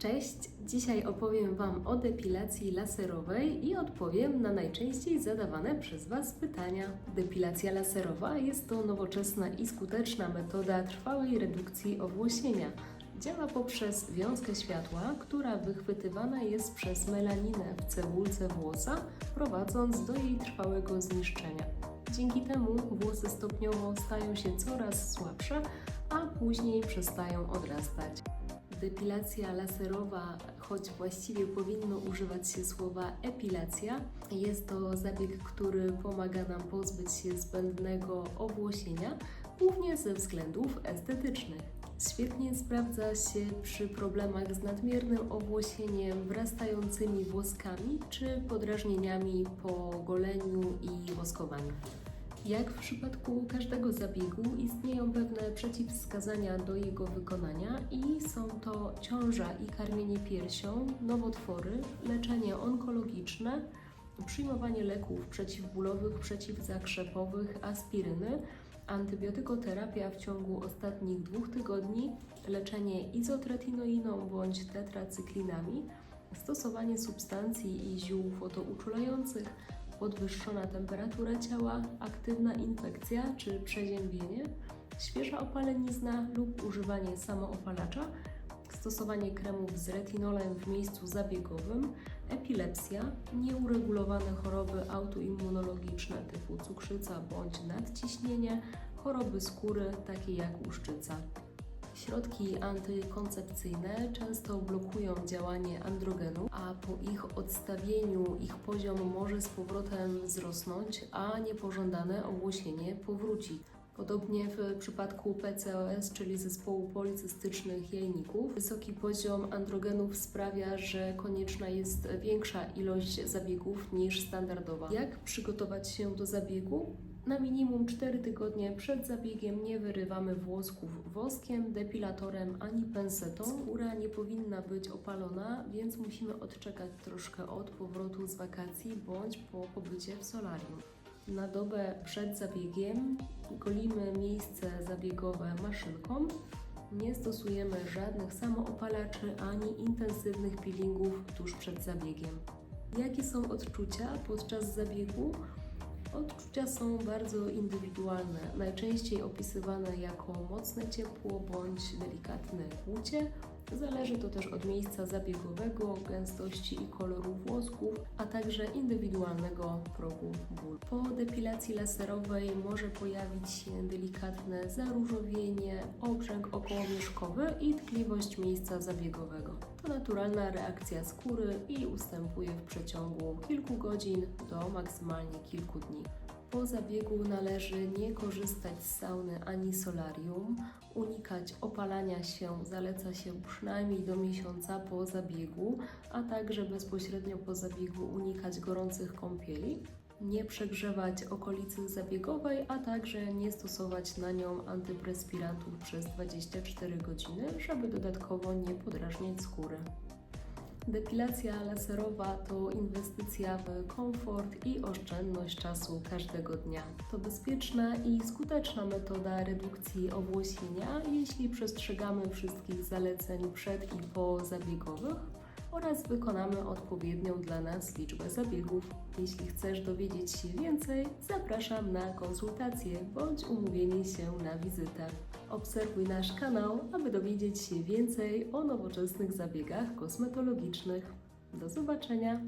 Cześć! Dzisiaj opowiem Wam o depilacji laserowej i odpowiem na najczęściej zadawane przez Was pytania. Depilacja laserowa jest to nowoczesna i skuteczna metoda trwałej redukcji owłosienia. Działa poprzez wiązkę światła, która wychwytywana jest przez melaninę w cebulce włosa, prowadząc do jej trwałego zniszczenia. Dzięki temu włosy stopniowo stają się coraz słabsze, a później przestają odrastać. Depilacja laserowa, choć właściwie powinno używać się słowa epilacja, jest to zabieg, który pomaga nam pozbyć się zbędnego owłosienia, głównie ze względów estetycznych. Świetnie sprawdza się przy problemach z nadmiernym owłosieniem, wrastającymi włoskami czy podrażnieniami po goleniu i woskowaniu. Jak w przypadku każdego zabiegu, istnieją pewne przeciwwskazania do jego wykonania i są to ciąża i karmienie piersią, nowotwory, leczenie onkologiczne, przyjmowanie leków przeciwbólowych, przeciwzakrzepowych, aspiryny, antybiotykoterapia w ciągu ostatnich dwóch tygodni, leczenie izotretinoiną bądź tetracyklinami, stosowanie substancji i ziół fotouczulających, podwyższona temperatura ciała, aktywna infekcja czy przeziębienie, świeża opalenizna lub używanie samoopalacza, stosowanie kremów z retinolem w miejscu zabiegowym, epilepsja, nieuregulowane choroby autoimmunologiczne typu cukrzyca bądź nadciśnienie, choroby skóry takie jak łuszczyca. Środki antykoncepcyjne często blokują działanie androgenu, a po ich odstawieniu ich poziom może z powrotem wzrosnąć, a niepożądane owłosienie powróci. Podobnie w przypadku PCOS, czyli zespołu policystycznych jajników, wysoki poziom androgenów sprawia, że konieczna jest większa ilość zabiegów niż standardowa. Jak przygotować się do zabiegu? Na minimum 4 tygodnie przed zabiegiem nie wyrywamy włosków woskiem, depilatorem ani pensetą. Skóra nie powinna być opalona, więc musimy odczekać troszkę od powrotu z wakacji bądź po pobycie w solarium. Na dobę przed zabiegiem golimy miejsce zabiegowe maszynką. Nie stosujemy żadnych samoopalaczy ani intensywnych peelingów tuż przed zabiegiem. Jakie są odczucia podczas zabiegu? Odczucia są bardzo indywidualne, najczęściej opisywane jako mocne ciepło bądź delikatne kłucie. Zależy to też od miejsca zabiegowego, gęstości i koloru włosków, a także indywidualnego progu bólu. Po depilacji laserowej może pojawić się delikatne zaróżowienie, obrzęk okołomieszkowy i tkliwość miejsca zabiegowego. To naturalna reakcja skóry i ustępuje w przeciągu kilku godzin do maksymalnie kilku dni. Po zabiegu należy nie korzystać z sauny ani solarium, unikać opalania się, zaleca się przynajmniej do miesiąca po zabiegu, a także bezpośrednio po zabiegu unikać gorących kąpieli, nie przegrzewać okolicy zabiegowej, a także nie stosować na nią antyprespirantów przez 24 godziny, żeby dodatkowo nie podrażniać skóry. Depilacja laserowa to inwestycja w komfort i oszczędność czasu każdego dnia. To bezpieczna i skuteczna metoda redukcji owłosienia, jeśli przestrzegamy wszystkich zaleceń przed i po zabiegowych oraz wykonamy odpowiednią dla nas liczbę zabiegów. Jeśli chcesz dowiedzieć się więcej, zapraszam na konsultację bądź umówienie się na wizytę. Obserwuj nasz kanał, aby dowiedzieć się więcej o nowoczesnych zabiegach kosmetologicznych. Do zobaczenia!